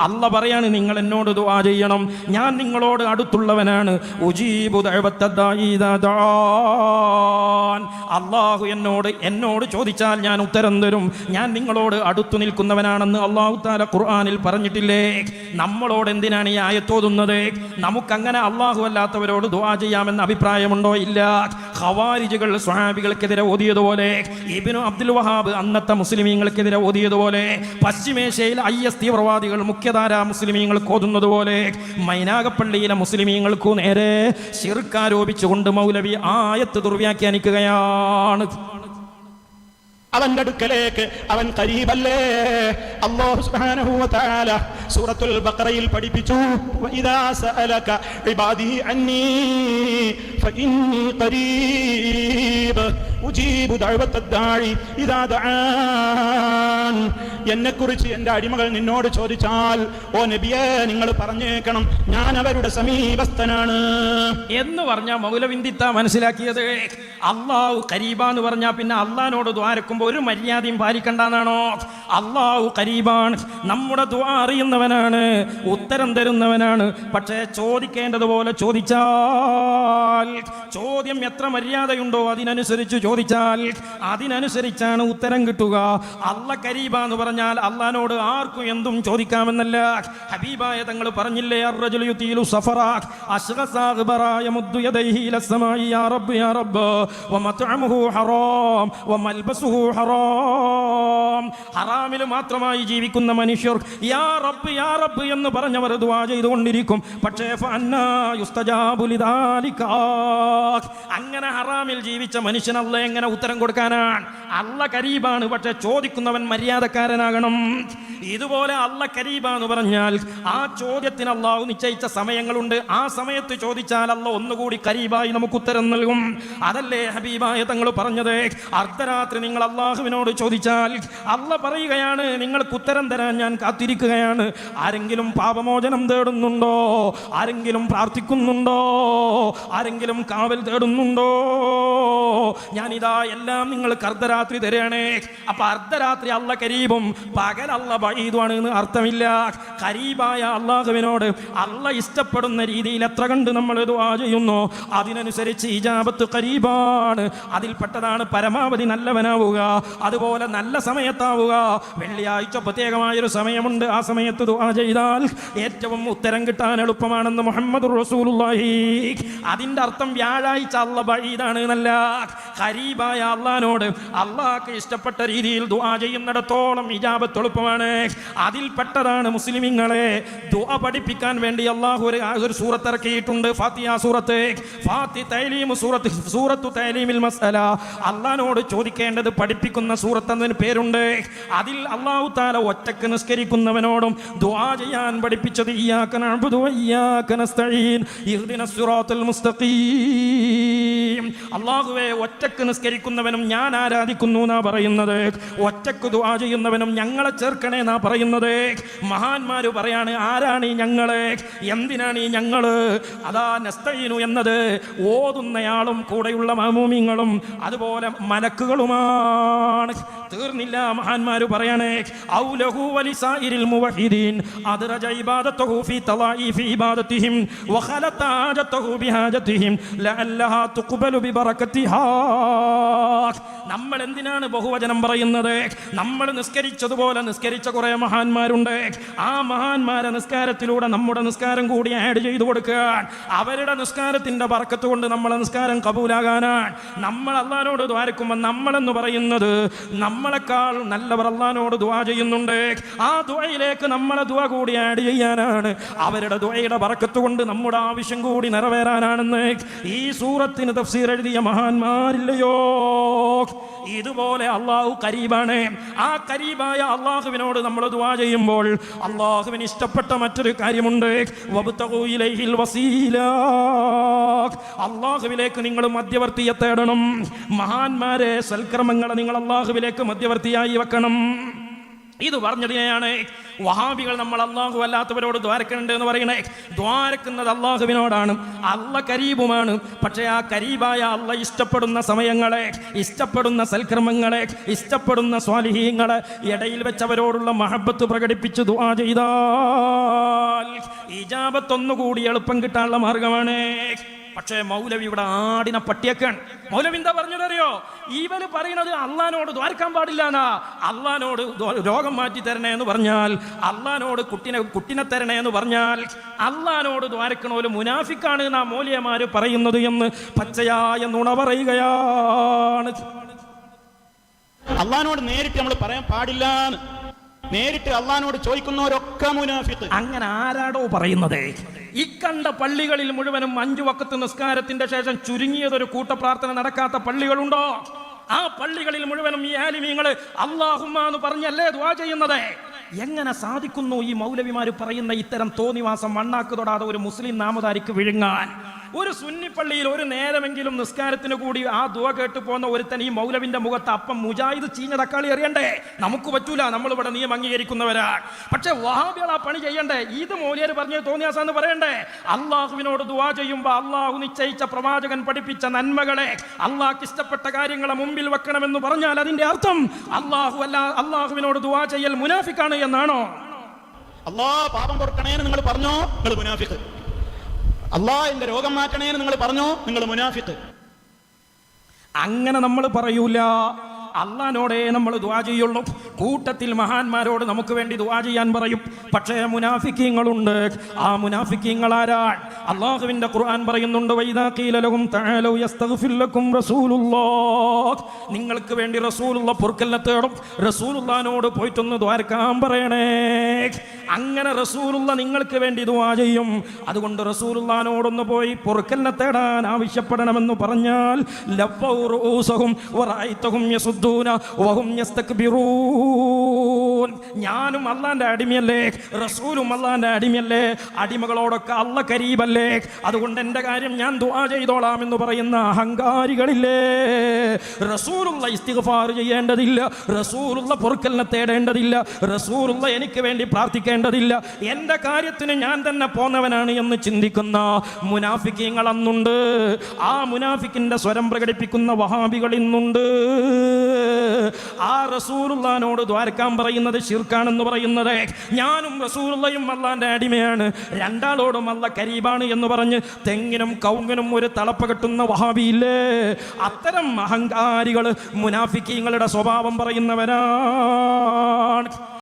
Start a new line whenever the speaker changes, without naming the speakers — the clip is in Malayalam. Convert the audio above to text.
അല്ല പറയാണ് നിങ്ങൾ എന്നോട് ദുആ ചെയ്യണം. ഞാൻ നിങ്ങളോട് അടുത്തുള്ളവനാണ്. അള്ളാഹു എന്നോട് എന്നോട് ചോദിച്ചാൽ ഞാൻ ഉത്തരം തരും. ഞാൻ നിങ്ങളോട് അടുത്തു നിൽക്കുന്നവനാണെന്ന് അള്ളാഹു താല ഖുർആാനിൽ പറഞ്ഞിട്ടില്ലേ? നമ്മളോട് എന്തിനാണ് ഈ ആയത്തോതുന്നത് നമുക്കങ്ങനെ അള്ളാഹു അല്ലാത്തവരോട് ദുആ ചെയ്യാമെന്ന അഭിപ്രായമുണ്ടോ ഇല്ല? ഖവാരിജുകൾ സ്വഹാബികൾക്കെതിരെ ഓതിയതുപോലെ ഇബിനു അബ്ദുൽ വഹാബ് അന്നത്തെ മുസ്ലിമീങ്ങൾക്കെതിരെ ഓതിയതുപോലെ പശ്ചിമേഷ്യയിൽ ഐ എസ് തീവ്രവാദികൾ മുഖ്യധാര മുസ്ലിമീങ്ങൾക്ക് ഓതുന്നത് പോലെ മൈനാഗപ്പള്ളിയിലെ മുസ്ലിമീങ്ങൾക്കു നേരെ ശിർക്കാരോപിച്ചുകൊണ്ട് മൗലവി ആയത്ത് ദുർവ്യാഖ്യാനിക്കുകയാണ്.
അവന്റെ അടുക്കലേക്ക് അവൻ കരീബല്ലേ? അല്ലാഹു സുബ്ഹാനഹു വ സൂറത്തുൽ ബഖറയിൽ പഠിപ്പിച്ചു. വഇദാ സഅലക ഇബാദി ഇദാ എന്റെ അടിമകൾ നിന്നോട് ചോദിച്ചാൽ ഓ നബിയെ നിങ്ങൾ പറഞ്ഞേക്കണം ഞാൻ അവരുടെ സമീപസ്ഥനാണ്.
എന്ന് പറഞ്ഞ മൗലവിന്ദിത്ത മനസ്സിലാക്കിയത്? അള്ളാഹു കരീബ എന്ന് പറഞ്ഞാൽ പിന്നെ അള്ളഹാനോട് ദ്വാരക്കുമ്പോൾ ഒരു മര്യാദയും പാലിക്കണ്ടെന്നാണോ? അള്ളാഹു കരീബാണ്. നമ്മുടെ ദ്വാ അറിയുന്നവനാണ് ഉത്തരം തരുന്നവനാണ്. പക്ഷേ ചോദിക്കേണ്ടതുപോലെ ചോദിച്ചാൽ ചോദ്യം എത്ര മര്യാദയുണ്ടോ അതിനനുസരിച്ച് ചോദിച്ചാൽ അതിനനുസരിച്ചാണ് ഉത്തരം കിട്ടുക. അല്ല കരീബ എന്ന് പറഞ്ഞാൽ അള്ളഹാനോട് ആർക്കും എന്തും ചോദിക്കാമെന്നല്ല. ഹബീബായ തങ്ങൾ പറഞ്ഞില്ലേ അഗ്ബറ യമുദ്ദു യദൈഹി ഹറാം. ഹറാമിൽ മാത്രമായി ജീവിക്കുന്ന മനുഷ്യർ യാ റബ്ബ് യാ റബ്ബ് എന്ന് പറഞ്ഞവർ ദുവാ ചെയ്തുകൊണ്ടിരിക്കും. പക്ഷേ അങ്ങനെ ഹറാമിൽ ജീവിച്ച മനുഷ്യനല്ല എങ്ങനെ ഉത്തരം കൊടുക്കാനാണ്? അല്ല കരീബാണ്. പക്ഷെ ചോദിക്കുന്നവൻ മര്യാദക്കാരനാകണം. ഇതുപോലെ അല്ല കരീബാന്ന് പറഞ്ഞാൽ ആ ചോദ്യത്തിന് അള്ളാഹു നിശ്ചയിച്ച സമയങ്ങളുണ്ട്. ആ സമയത്ത് ചോദിച്ചാൽ അല്ല ഒന്നുകൂടി കരീബായി നമുക്ക് ഉത്തരം നൽകും. അതല്ലേ ഹബീബായ തങ്ങൾ പറഞ്ഞത്? അർദ്ധരാത്രി നിങ്ങൾ അള്ളാഹ് അള്ളാഹുവിനോട് ചോദിച്ചാൽ അല്ല പറയുകയാണ് നിങ്ങൾക്ക് ഉത്തരം തരാൻ ഞാൻ കാത്തിരിക്കുകയാണ്. ആരെങ്കിലും പാപമോചനം തേടുന്നുണ്ടോ? ആരെങ്കിലും പ്രാർത്ഥിക്കുന്നുണ്ടോ? ആരെങ്കിലും കാവൽ തേടുന്നുണ്ടോ? ഞാനിതാ എല്ലാം നിങ്ങൾക്ക് അർദ്ധരാത്രി തരണേ. അപ്പൊ അർദ്ധരാത്രി അല്ല കരീബും പകൽ അല്ല ബൈദുമാണ് എന്ന് അർത്ഥമില്ല. കരീബായ അള്ളാഹുവിനോട് അല്ല ഇഷ്ടപ്പെടുന്ന രീതിയിൽ എത്ര കണ്ട് നമ്മൾ ദുആ ചെയ്യുന്നു? അതിനനുസരിച്ച് ഇജാബത്ത് കരീബാണ്. അതിൽപ്പെട്ടതാണ് പരമാവധി നല്ലവനാവുക. അതുപോലെ നല്ല സമയത്താവുക. വെള്ളിയാഴ്ച പ്രത്യേകമായൊരു സമയമുണ്ട്. ആ സമയത്ത് ദുആ ചെയ്താൽ ഏറ്റവും ഉത്തരം കിട്ടാൻ എളുപ്പമാണെന്ന് മുഹമ്മദ് റസൂലുള്ളാഹി. അതിന്റെ അർത്ഥം വ്യാഴാഴ്ച അല്ല ബഴീതാണ് എന്നല്ല. ഖരീബായ അള്ളഹാനോട് അള്ളാഹ്ക്ക് ഇഷ്ടപ്പെട്ട രീതിയിൽ ദുആ ചെയ്യുന്നിടത്തോളം ഇജാബത്ത് എളുപ്പമാണ്. അതിൽപ്പെട്ടതാണ് മുസ്ലിമിങ്ങളെ. ദുആ പഠിപ്പിക്കാൻ വേണ്ടി അള്ളാഹു ഒരു ഒരു സൂറത്ത് ഇറക്കിയിട്ടുണ്ട്. ഫാത്തിയ സൂറത്ത്. ഫാത്തി തൈലീം സൂറത്ത് സൂറത്തു തൈലീമിൽ മസല അള്ളഹാനോട് ചോദിക്കേണ്ടത് പഠിപ്പിക്കുന്ന സൂറത്ത് എന്നതിന് പേരുണ്ട്. അതിൽ അള്ളാഹു താല ഒറ്റയ്ക്ക് നിസ്കരിക്കുന്നവനോടും ദുആ ചെയ്യാൻ പഠിപ്പിച്ചത് ഇയാക്കൻ ഇഹ്ദിനസ് സിറാത്തൽ മുസ്തഖീം. അള്ളാഹുവേ ഒറ്റയ്ക്ക് നിസ്കരിക്കുന്നവനും ഞാൻ ആരാധിക്കുന്നു എന്നാ പറയുന്നത്. ഒറ്റയ്ക്ക് ദുആ ചെയ്യുന്നവനും ഞങ്ങളെ ചേർക്കണേ എന്നാ പറയുന്നത്. മഹാന്മാര് പറയാണ് ആരാണ് ഈ ഞങ്ങൾ? എന്തിനാണ് ഈ ഞങ്ങൾ? അതാ നസ്തഈനു എന്നത് ഓതുന്നയാളും കൂടെയുള്ള മാമൂമിങ്ങളും അതുപോലെ മലക്കുകളുമാണ്. തീർന്നില്ല മഹാന്മാര് പറയണേ ഔലഹു വലിസായിരിൽ മുവഹിദീൻ അദ്റജ ഇബാദത്തുഹു ഫീ തളായിഫി ഇബാദത്തിഹിം വഖലത ബിഹാജത്തിഹിം ലഅല്ലഹാ ബിബറകതിഹാ നമ്മൾ എന്തിനാണ് ബഹുവചനം പറയുന്നത്? നമ്മൾ നിസ്കരിച്ചതുപോലെ നിസ്കരിച്ച കുറെ മഹാന്മാരുണ്ട്. ആ മഹാന്മാരെ നിസ്കാരത്തിലൂടെ നമ്മുടെ നിസ്കാരം കൂടി ആഡ് ചെയ്തു കൊടുക്കാൻ അവരുടെ നിസ്കാരത്തിന്റെ പറക്കത്ത് കൊണ്ട് നമ്മളെ നിസ്കാരം കബൂലാകാനാണ്. നമ്മൾ അള്ളഹാനോട് ദ്വാരക്കുമ്പോൾ നമ്മളെന്ന് പറയുന്നത് നമ്മളെക്കാൾ നല്ലവർ അള്ളഹാനോട് ദ്വാ ചെയ്യുന്നുണ്ട്. ആ ദ്വയിലേക്ക് നമ്മളെ ദ്വ കൂടി ആഡ് ചെയ്യാനാണ്. അവരുടെ ദ്വയുടെ പറക്കത്ത് കൊണ്ട് നമ്മുടെ ആവശ്യം കൂടി നിറവേറാനാണെന്ന് ഈ സൂറത്തിന് എഴുതിയ മഹാന്മാരില്ലയോ? ഇതുപോലെ അള്ളാഹു കരീബാണ്. ആ കരീബായ അള്ളാഹുവിനോട് നമ്മൾ ദുവാ ചെയ്യുമ്പോൾ അള്ളാഹുവിന് ഇഷ്ടപ്പെട്ട മറ്റൊരു കാര്യമുണ്ട്. അള്ളാഹുവിലേക്ക് നിങ്ങൾ മധ്യവർത്തിയെ തേടണം. മഹാന്മാരെ സൽക്രമങ്ങളെ നിങ്ങൾ അള്ളാഹുവിലേക്ക് മധ്യവർത്തിയായി വെക്കണം. ഇത് പറഞ്ഞതിനെയാണ് വഹാബികൾ നമ്മൾ അള്ളാഹു അല്ലാത്തവരോട് ദ്വാരക്കുന്നുണ്ട് എന്ന് പറയണേ ദ്വാരക്കുന്നത് അള്ളാഹുവിനോടാണ് അള്ള കരീബുമാണ്. പക്ഷേ ആ കരീബായ അള്ള ഇഷ്ടപ്പെടുന്ന സമയങ്ങളെ ഇഷ്ടപ്പെടുന്ന സൽക്രമങ്ങളെ ഇഷ്ടപ്പെടുന്ന സ്വാലിഹീങ്ങളെ ഇടയിൽ വെച്ചവരോടുള്ള മഹബത്ത് പ്രകടിപ്പിച്ച് ദ്വാ ചെയ്താൽ ഇജാബത്തൊന്നുകൂടി എളുപ്പം കിട്ടാനുള്ള മാർഗമാണ്. പക്ഷേ മൗലവി ഇവിടെ ആടിനെ പട്ടിയൊക്കെയാണ് മൗലവി എന്താ പറഞ്ഞതറിയോ? ഇവന് പറയുന്നത് അള്ളഹാനോട് ദ്വാരക്കാൻ പാടില്ല എന്നാ അള്ളഹാനോട് രോഗം മാറ്റി തരണേ എന്ന് പറഞ്ഞാൽ അള്ളഹാനോട് കുട്ടിനെ കുട്ടിനെ തരണേ എന്ന് പറഞ്ഞാൽ അള്ളഹാനോട് ദ്വാരക്കണോൽ മുനാഫിക്കാണ് നാ മൗലിയമാര് പറയുന്നത് എന്ന് പച്ചയായ നുണ പറയുകയാണ്.
അള്ളഹാനോട് നേരിട്ട് നമ്മൾ പറയാൻ പാടില്ല നേരിട്ട് അള്ളഹാനോട് ചോദിക്കുന്നവരൊക്കെ മുനാഫിത്ത്
അങ്ങനെ ആരാടോ പറയുന്നത്. ഇക്കണ്ട പള്ളികളിൽ മുഴുവനും അഞ്ചു വക്കത്ത് നിസ്കാരത്തിന്റെ ശേഷം ചുരുങ്ങിയതൊരു കൂട്ടപ്രാർത്ഥന നടക്കാത്ത പള്ളികളുണ്ടോ? ആ പള്ളികളിൽ മുഴുവനും ഈ ആലിമീങ്ങൾ അള്ളാഹുമ്മ എന്ന് പറഞ്ഞല്ലേ ദ്വാ ചെയ്യുന്നത്? എങ്ങനെ സാധിക്കുന്നു ഈ മൗലവിമാർ പറയുന്ന ഇത്തരം തോന്നിവാസം മണ്ണാക്ക് തൊടാതെ ഒരു മുസ്ലിം നാമധാരിക്ക് വിഴുങ്ങാൻ? ഒരു സുന്നിപ്പള്ളിയിൽ ഒരു നേരമെങ്കിലും നിസ്കാരത്തിന് കൂടി ആ ദുവ കേട്ട് പോകുന്ന ഒരുത്തൻ ഈ മൗലവിന്റെ മുഖത്ത് അപ്പം മുജാഹിദ് ചീഞ്ഞ തക്കാളി എറിയണ്ടേ? നമുക്ക് പറ്റൂല നമ്മൾ ഇവിടെ നിയമം അംഗീകരിക്കുന്നവരാണ് പക്ഷെ വഹാബികൾ ആ പണി ചെയ്യണ്ടേ? ഇത് മൗലിയർ പറഞ്ഞ തോന്നിയാസാന്ന് പറയണ്ടേ? അള്ളാഹുവിനോട് ദുവാ ചെയ്യുമ്പോൾ അള്ളാഹു നിശ്ചയിച്ച പ്രവാചകൻ പഠിപ്പിച്ച നന്മകളെ അള്ളാഹ്ക്ക് ഇഷ്ടപ്പെട്ട കാര്യങ്ങളെ മുമ്പിൽ വെക്കണമെന്ന് പറഞ്ഞാൽ അതിന്റെ അർത്ഥം അള്ളാഹു അല്ല അള്ളാഹുവിനോട് ദുവാ ചെയ്യൽ മുനാഫിക്കാണ് എന്നാണോ?
അള്ളാ പാപം പൊറുക്കണേന്ന് നിങ്ങൾ പറഞ്ഞോ? നിങ്ങൾ മുനാഫിത്ത് അള്ളാ എന്റെ രോഗം മാറ്റണേന്ന് നിങ്ങൾ പറഞ്ഞോ? നിങ്ങൾ മുനാഫിത്ത്
അങ്ങനെ നമ്മൾ പറയൂല. അള്ളഹാനോടേ നമ്മൾ ദുവാ ചെയ്യുള്ളൂ. കൂട്ടത്തിൽ മഹാന്മാരോട് നമുക്ക് വേണ്ടി ദുവാ ചെയ്യാൻ പറയും. പക്ഷേ മുനാഫിക്കീങ്ങളുണ്ട്. ആ മുനാഫിക്കീങ്ങൾ ആരാണ് അള്ളാഹുവിന്റെ ഖുർആൻ പറയുന്നുണ്ട് നിങ്ങൾക്ക് വേണ്ടി റസൂലുള്ള പൊറുക്കല്ല തേടും. റസൂലുള്ളാനോട് പോയിട്ടൊന്ന് ദ്വാരക്കാൻ പറയണേ. അങ്ങനെ റസൂലുള്ള നിങ്ങൾക്ക് വേണ്ടി ദുവാ ചെയ്യും. അതുകൊണ്ട് റസൂലുള്ളാനോടൊന്ന് പോയി പൊറുക്കല്ല തേടാൻ ആവശ്യപ്പെടണമെന്ന് പറഞ്ഞാൽ ും റൂസഹും വഹും യസ്തക്ബിറൂൻ ഞാനും അള്ളാന്റെ അടിമയല്ലേ? റസൂലും അള്ളാന്റെ അടിമയല്ലേ? അടിമകളോടൊക്കെ അള്ള കരീബല്ലേ? അതുകൊണ്ട് എന്റെ കാര്യം ഞാൻ ദുആ ചെയ്തോളാം എന്ന് പറയുന്ന അഹങ്കാരികളില്ലേ? റസൂലുള്ള ഇസ്തിഗ്ഫാർ ചെയ്യേണ്ടതില്ല. റസൂലുള്ള പൊറുക്കലിനെ തേടേണ്ടതില്ല. റസൂലുള്ള എനിക്ക് വേണ്ടി പ്രാർത്ഥിക്കേണ്ടതില്ല. എന്റെ കാര്യത്തിന് ഞാൻ തന്നെ പോന്നവനാണ് എന്ന് ചിന്തിക്കുന്ന മുനാഫിക്കങ്ങൾ അന്നുണ്ട്. ആ മുനാഫിക്കിന്റെ സ്വരം പ്രകടിപ്പിക്കുന്ന വഹാബികൾ ഇന്നുണ്ട്. ആ റസൂലുള്ളാനോട് ദ്വാരക്കാൻ പറയുന്നത് ഷിർക്കാണെന്ന് പറയുന്നത്. ഞാനും റസൂറുള്ളയും അള്ളാന്റെ അടിമയാണ്. രണ്ടാളോടും അല്ല കരീബാണ് എന്ന് പറഞ്ഞ് തെങ്ങിനും കൗങ്ങിനും ഒരു തളപ്പ കെട്ടുന്ന വഹാബിയില്ലേ? അത്തരം അഹങ്കാരികൾ മുനാഫിക്കീങ്ങളുടെ സ്വഭാവം പറയുന്നവരാണ്.